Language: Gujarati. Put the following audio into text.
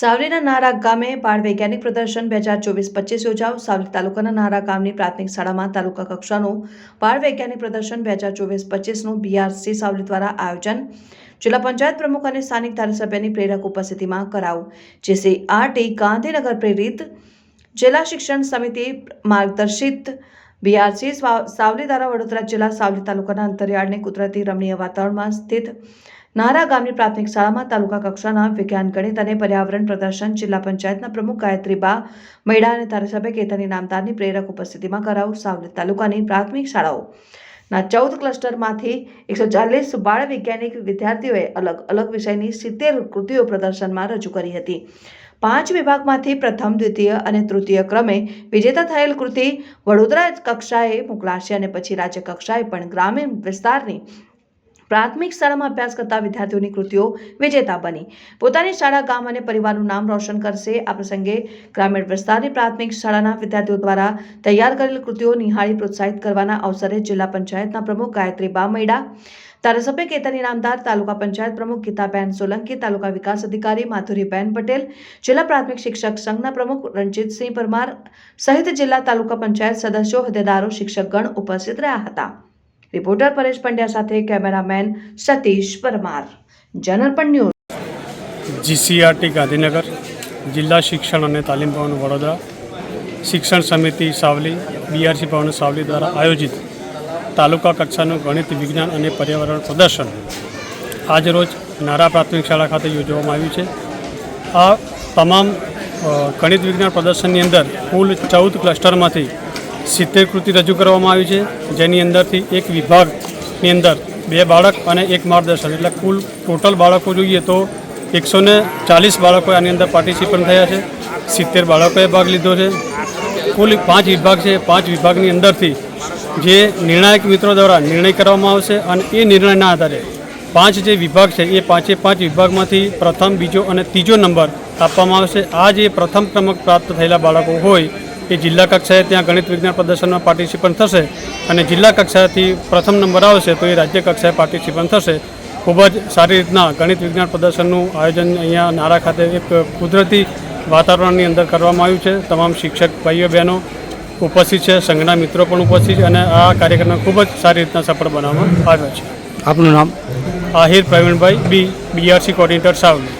સાવલીના નારા ગામે બાળ વૈજ્ઞાનિક પ્રદર્શન બે હજાર ચોવીસ પચીસ યોજાયું સાવલી તાલુકાના નારા ગામની પ્રાથમિક શાળામાં તાલુકા કક્ષાનું બાળ વૈજ્ઞાનિક પ્રદર્શન બે હજાર ચોવીસ પચીસનું બીઆરસી સાવલી દ્વારા આયોજન. જિલ્લા પંચાયત પ્રમુખ અને સ્થાનિક ધારાસભ્યની પ્રેરક ઉપસ્થિતિમાં કરાયું જેસી આરટી ગાંધીનગર પ્રેરિત જિલ્લા શિક્ષણ સમિતિ માર્ગદર્શિત બીઆરસી સાવલી દ્વારા વડોદરા જિલ્લા સાવલી તાલુકાના અંતરિયાળની કુદરતી રમણીય વાતાવરણમાં સ્થિત નારા ગામની પ્રાથમિક શાળામાં તાલુકા કક્ષાના વિજ્ઞાન, ગણિત અને પર્યાવરણ પ્રદર્શન જિલ્લા પંચાયતના પ્રમુખ ગાયત્રીબા મૈડા અને ધારાસભ્ય કેતની નામદારની પ્રેરક ઉપસ્થિતિમાં કરાયું સાવલી તાલુકાની પ્રાથમિક શાળાઓ. ના ચૌદ ક્લસ્ટરમાંથી એકસો ચાલીસ બાળ વૈજ્ઞાનિક વિદ્યાર્થીઓએ અલગ અલગ વિષયની સિત્તેર કૃતિઓ પ્રદર્શનમાં રજૂ કરી હતી. પાંચ વિભાગમાંથી પ્રથમ, દ્વિતીય અને તૃતીય ક્રમે વિજેતા થયેલ કૃતિ વડોદરા કક્ષાએ મોકલાશે અને પછી રાજ્ય કક્ષાએ પણ ગ્રામીણ વિસ્તારની પ્રાથમિક શાળામાં અભ્યાસ કરતા વિદ્યાર્થીઓની કૃતિઓ વિજેતા બની. પોતાની શાળા, ગામ અને પરિવારનું નામ રોશન કરશે. આ પ્રસંગે ગ્રામીણ વિસ્તારની પ્રાથમિક શાળાના વિદ્યાર્થીઓ દ્વારા તૈયાર કરેલ કૃતિઓ નિહાળી પ્રોત્સાહિત કરવાના અવસરે જિલ્લા પંચાયતના પ્રમુખ ગાયત્રી બામૈડા, ધારાસભ્ય કેતન ઇનામદાર તાલુકા પંચાયત પ્રમુખ ગીતાબેન સોલંકી, તાલુકા વિકાસ અધિકારી માધુરીબેન પટેલ, જિલ્લા પ્રાથમિક શિક્ષક સંઘના પ્રમુખ રણજીતસિંહ પરમાર સહિત જિલ્લા તાલુકા પંચાયત સદસ્યો, હોદ્દેદારો, શિક્ષકગણ ઉપસ્થિત રહ્યા હતા. રિપોર્ટર પરેશ પંડ્યા સાથે કેમેરામેન સતીશ પરમાર. જનરપણ ન્યૂઝ જીસીઆરટી ગાંધીનગર, જિલ્લા શિક્ષણ અને તાલીમ ભવન વડોદરા, શિક્ષણ સમિતિ સાવલી બીઆરસી ભવન સાવલી દ્વારા આયોજિત તાલુકા કક્ષાનું ગણિત, વિજ્ઞાન અને પર્યાવરણ પ્રદર્શન આજરોજ નારા પ્રાથમિક શાળા ખાતે યોજવામાં આવ્યું છે. આ તમામ ગણિત વિજ્ઞાન પ્રદર્શનની અંદર કુલ ચૌદ ક્લસ્ટરમાંથી સિત્તેર કૃતિ રજૂ કરવામાં આવી છે, જેની અંદરથી એક વિભાગની અંદર બે બાળક અને એક માર્ગદર્શન. એટલે કુલ ટોટલ બાળકો જોઈએ તો એકસો ને ચાલીસ બાળકો આની અંદર પાર્ટિસિપન્ટ થયા છે. સિત્તેર બાળકોએ ભાગ લીધો છે. કુલ પાંચ વિભાગ છે. પાંચ વિભાગની અંદરથી જે નિર્ણાયક મિત્રો દ્વારા નિર્ણય કરવામાં આવશે અને એ નિર્ણયના આધારે પાંચ જે વિભાગ છે, એ પાંચે પાંચ વિભાગમાંથી પ્રથમ, બીજો અને ત્રીજો નંબર આપવામાં આવશે. આ જે પ્રથમ ક્રમાંક પ્રાપ્ત થયેલા બાળકો હોય એ જિલ્લા કક્ષાએ ત્યાં ગણિત વિજ્ઞાન પ્રદર્શનમાં પાર્ટિસિપન્ટ થશે અને જિલ્લા કક્ષાથી પ્રથમ નંબર આવશે તો એ રાજ્ય કક્ષાએ પાર્ટિસિપન્ટ થશે. ખૂબ જ સારી રીતના ગણિત વિજ્ઞાન પ્રદર્શનનું આયોજન અહીંયા નારા ખાતે એક કુદરતી વાતાવરણની અંદર કરવામાં આવ્યું છે. તમામ શિક્ષક ભાઈઓ બહેનો ઉપસ્થિત છે સંઘના મિત્રો પણ ઉપસ્થિત છે અને આ કાર્યક્રમને ખૂબ જ સારી રીતના સફળ બનાવવામાં આવ્યો છે. આપનું નામ? Ahir Pravinbhai B BRC coordinator Savli.